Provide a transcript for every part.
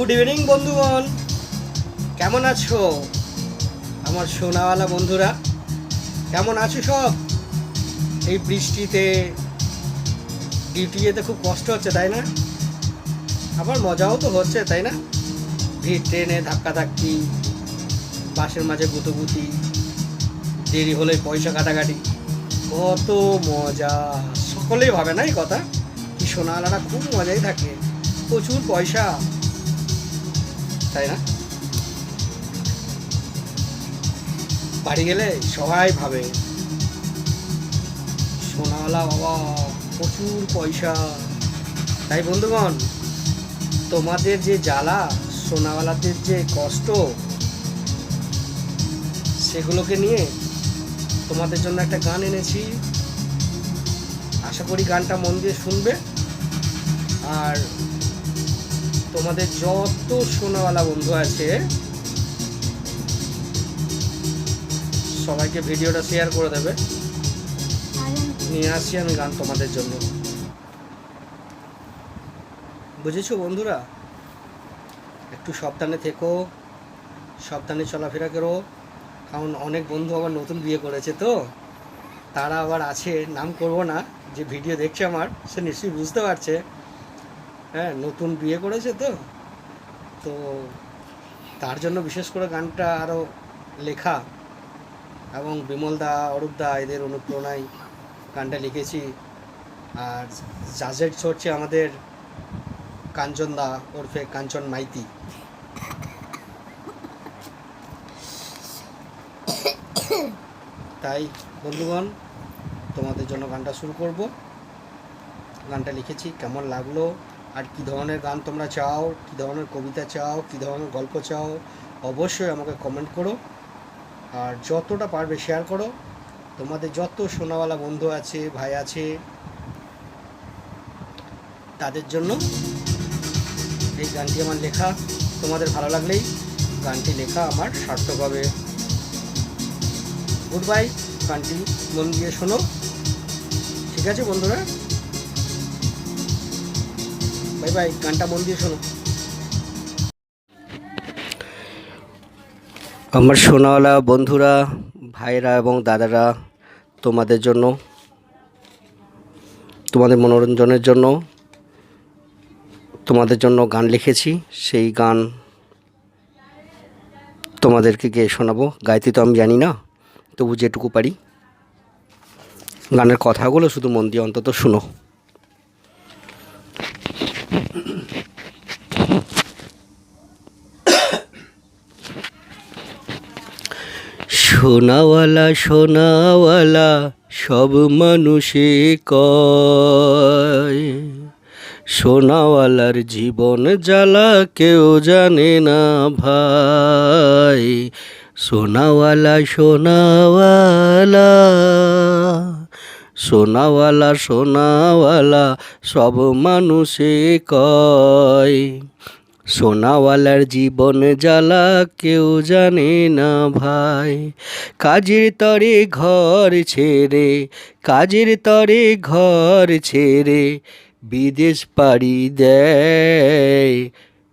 Good evening, বন্ধুগণ। কেমন আছো আমার সোনাওয়ালা বন্ধুরা? কেমন আছো সব? এই বৃষ্টিতে ডিউটি যেতে খুব কষ্ট হচ্ছে, তাই না? আবার মজাও তো হচ্ছে, তাই না? ভিড় ট্রেনে ধাক্কা ধাক্কি বাসের মাঝে গুতুগুতি, দেরি হলে পয়সা কাটাকাটি। কত মজা। সকলেই ভাবে না এই কথা? কি সোনাওয়ালারা খুব মজাই থাকে। প্রচুর পয়সা। তাই না? বাড়ি গেলে সবাই ভাবে, সোনাওয়ালা বাবা, প্রচুর পয়সা। তাই বন্ধুগণ, তোমাদের যে জ্বালা, সোনাওয়ালাদের যে কষ্ট, সেগুলোকে নিয়ে তোমাদের জন্য একটা গান এনেছি। আশা করি গানটা মন দিয়ে শুনবে। আর তোমাদের যত সোনাওয়ালা বন্ধু আছে, সবাইকে ভিডিওটা শেয়ার করে দেবে। নিয়ে আসছি আমি গান তোমাদের জন্য। বুঝেছ বন্ধুরা? একটু সাবধানে থেকো, সাবধানে চলাফেরা করো। কারণ অনেক বন্ধু আবার নতুন বিয়ে করেছে তো। তারা আবার আছে, নাম করব না, যে ভিডিও দেখছে আমার, সে নিশ্চয়ই বুঝতে পারছে। হ্যাঁ নতুন বিয়ে করেছে তো। তো তার জন্য বিশেষ করে গানটা আরও লেখা এবং বিমল দা, অরূপ দা এদের অনুপ্রেরণায় গানটা লিখেছি। আর জাজেট হচ্ছে আমাদের কাঞ্চন দা ওরফে কাঞ্চন মাইতি। তাই বন্ধুগণ, তোমাদের জন্য গানটা শুরু করব। গানটা লিখেছি, কেমন লাগল? আর কি ধরনের গান তোমরা চাও, কি ধরনের কবিতা চাও, কি ধরনের গল্প চাও, অবশ্যই আমাকে কমেন্ট করো। আর যতটা পারবে শেয়ার করো। তোমাদের যত সোনাওয়ালা বন্ধু আছে, ভাই আছে, তাদের জন্য এই গানটি আমার লেখা। তোমাদের ভালো লাগলেই গানটি লেখা আমার সার্থক হবে। গুড বাই গানটি মন দিয়ে শোনো। ঠিক আছে বন্ধুরা? বাই বাই, গানটা মন দিয়ে শোনো। আমার সোনাওয়ালা বন্ধুরা ভাইরা এবং দাদারা, তোমাদের জন্য, তোমাদের মনোরঞ্জনের জন্য, তোমাদের জন্য গান লিখেছি। সেই গান তোমাদেরকে গিয়ে শোনাবো। গাইতে তো আমি জানি না, তবু যেটুকু পারি। গানের কথাগুলো শুধু মন দিয়ে অন্তত শুনো। সোনাওয়ালা সোনাওয়ালা সব মানুষে কয় সোনাওয়ালার জীবন জ্বালা কেউ জানে না ভাই সোনাওয়ালা সোনাওয়ালা সোনাওয়ালা সোনাওয়ালা, সব মানুষে কয়। সোনাওয়ালার জীবন জ্বালা কেউ জানে না ভাই। কাজের তরে ঘর ছেড়ে, কাজের তরে ঘর ছেড়ে বিদেশ পাড়ি দেয়।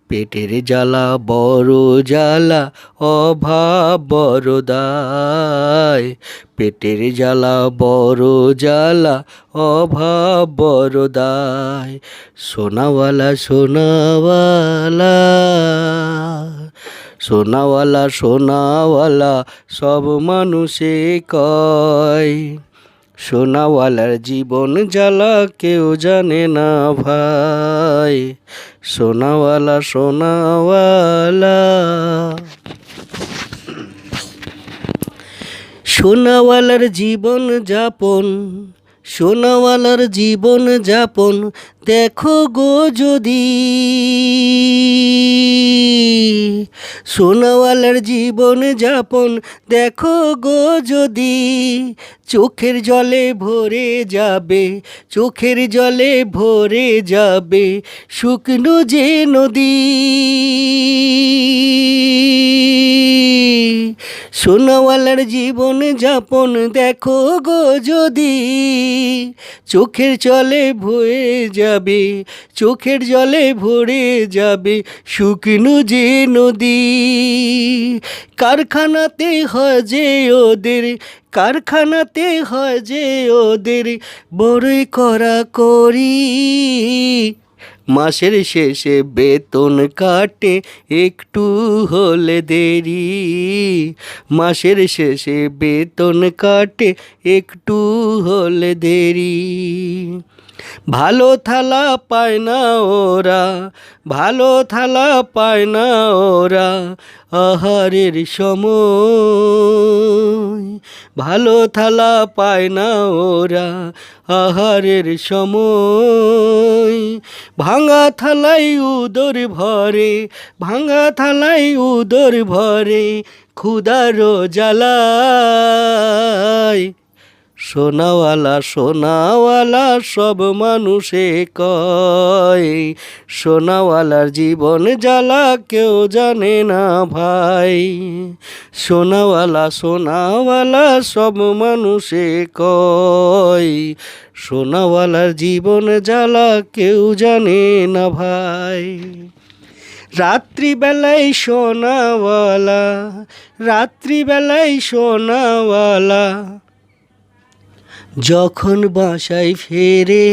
পেটের জ্বালা, বড় জ্বালা, অভাব, বড় দায়। পেটের জ্বালা, বড় জ্বালা, অভাব, বড় দায়। সোনাওয়ালা সোনাওয়ালা সোনাওয়ালা সোনাওয়ালা, সব মানুষে কয়। সোনাওয়ালার জীবন জ্বালা কেউ জানে না ভাই। সোনাওয়ালা সোনাওয়ালা। সোনাওয়ালার জীবন যাপন, সোনাওয়ালার জীবন যাপন দেখো গো যদি সোনাওয়ালার জীবন যাপন, দেখো গো যদি চোখের জলে ভরে যাবে, চোখের জলে ভরে যাবে শুকনো যে নদী। সোনাওয়ালার জীবন যাপন, দেখো গো যদি চোখের চলে ভয়ে যাবে। যাবে, চোখের জলে ভরে যাবে শুকনো যে নদী। কারখানাতে হয় যে ওদের, কারখানাতে হয় যে ওদের বড়ই করা করি। মাসের শেষে বেতন কাটে একটু হলে দেরি। মাসের শেষে বেতন কাটে একটু হলে দেরি। ভালো থালা পায় না ওরা, ভালো থালা পায় না ওরা, আহারের সময়। ভালো থালা পায় না ওরা, আহারের সময়। ভাঙা থালাই উদর ভরে, ভাঙা থালাই উদর ভরে ক্ষুদারো জ্বালায় সোনাওয়ালা সোনাওয়ালা, সব মানুষে কয়, সোনাওয়ালার জীবন জ্বালা কেউ জানে না ভাই, সোনাওয়ালা সোনাওয়ালা, সব মানুষে কয়, সোনাওয়ালার জীবন জ্বালা কেউ জানে না ভাই। রাত্রিবেলায় সোনাওয়ালা রাত্রিবেলায় সোনাওয়ালা যখন বাসায় ফেরে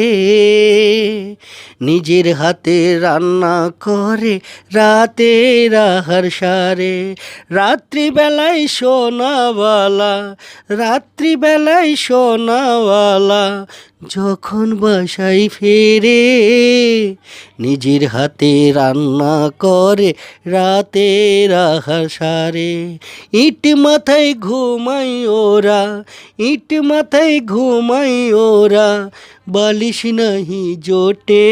নিজের হাতে রান্না করে রাতে রাহার সারে। রাত্রিবেলায় সোনাওয়ালা রাত্রিবেলায় সোনাওয়ালা যখন বাসায় ফেরে নিজের হাতে রান্না করে রাতে রাহার সারে ইট মাথায় ঘুমাই ওরা, ইট মাথায় ঘুমাই ওরা, বালিশ নাহি জোটে।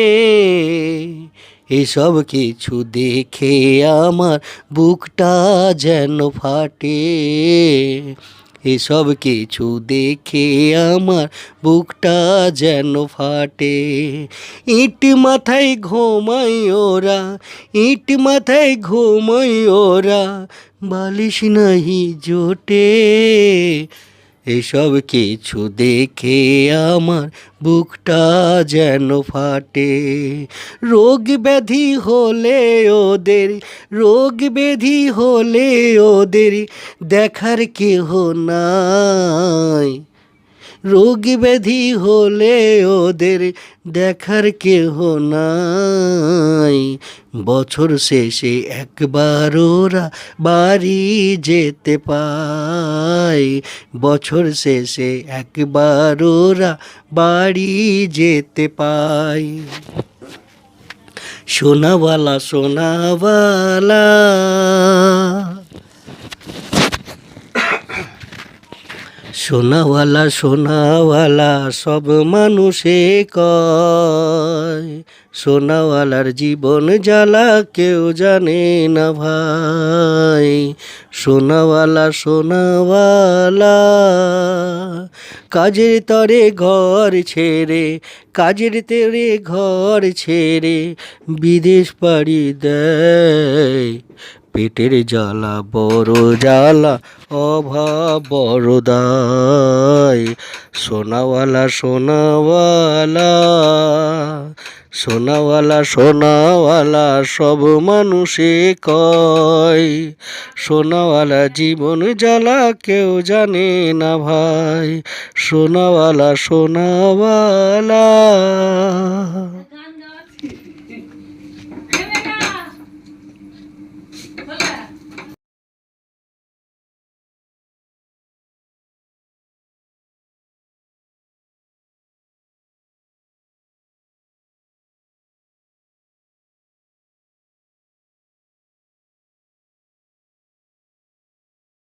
এসব কিছু দেখে আমার বুকটা যেন ফাটে। এসব কিছু দেখে আমার বুকটা যেন ফাটে। ইট মাথায় ঘুমাই ওরা, ইট মাথায় ঘুমাই ওরা, বালিশ নাহি জোটে। এসব কিছু দেখে আমার বুকটা যেন ফাটে। রোগ ব্যাধি হলে ওদের, রোগ ব্যাধি হলে ওদের দেখার কেহ নাই। রোগ ব্যাধি হলে ওদের দেখার কেহ নাই। বছর শেষে একবার ওরা বাড়ি যেতে পায়। বছর শেষে একবার ওরা বাড়ি যেতে পায়। সোনাওয়ালা সোনাওয়ালা। সোনাওয়ালা সোনাওয়ালা, সব মানুষে কয়। সোনাওয়ালার জীবন জ্বালা কেউ জানে না ভাই। সোনাওয়ালা সোনাওয়ালা, কাজের তরে ঘর ছেড়ে, কাজের তেরে ঘর ছেড়ে বিদেশ পাড়ি দেয়। পেটের জ্বালা, বড় জ্বালা, অভাব বড় দায় সোনাওয়ালা সোনাওয়ালা সোনাওয়ালা সোনাওয়ালা, সব মানুষে কয়। সোনাওয়ালা, জীবন জ্বালা কেউ জানে না ভাই। সোনাওয়ালা সোনাওয়ালা।